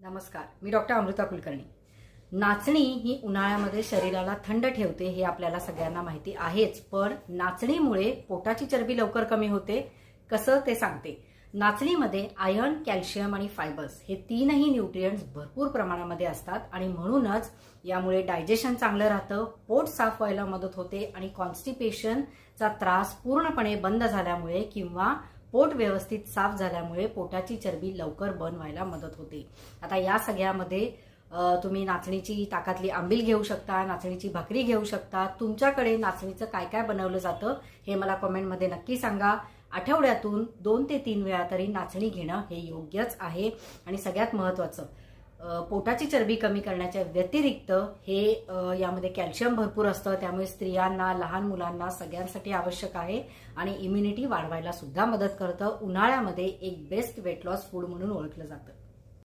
नमस्कार मी डॉक्टर अमृता कुलकर्णी. नाचणी ही उन्हाळ्यामध्ये शरीराला थंड ठेवते हे आपल्याला सगळ्यांना माहिती आहेच पण नाचणीमुळे पोटाची चरबी लवकर कमी होते कसं ते सांगते. नाचणीमध्ये आयर्न कॅल्शियम आणि फायबर्स हे तीनही न्यूट्रियंट्स भरपूर प्रमाणामध्ये असतात आणि म्हणूनच यामुळे डायजेशन चांगलं राहतं पोट साफ व्हायला मदत होते आणि कॉन्स्टिपेशनचा त्रास पूर्णपणे बंद झाल्यामुळे किंवा पोट व्यवस्थित साफ झाल्यामुळे पोटाची चरबी लवकर बर्न व्हायला मदत होते. आता या सगळ्यामध्ये तुम्ही नाचणीची ताकातली आंबील घेऊ शकता नाचणीची भाकरी घेऊ शकता. तुमच्याकडे नाचणीचं काय काय बनवलं जातं हे मला कमेंटमध्ये नक्की सांगा. आठवड्यातून दोन ते तीन वेळा तरी नाचणी घेणं हे योग्यच आहे. आणि सगळ्यात महत्त्वाचं पोटाची चरबी कमी करण्याच्या व्यतिरिक्त हे यामध्ये कॅल्शियम भरपूर असतं. त्यामुळे स्त्रियांना लहान मुलांना सगळ्यांसाठी आवश्यक आहे आणि इम्युनिटी वाढवायला सुद्धा मदत करतं. उन्हाळ्यामध्ये एक बेस्ट वेट लॉस फूड म्हणून ओळखलं जातं.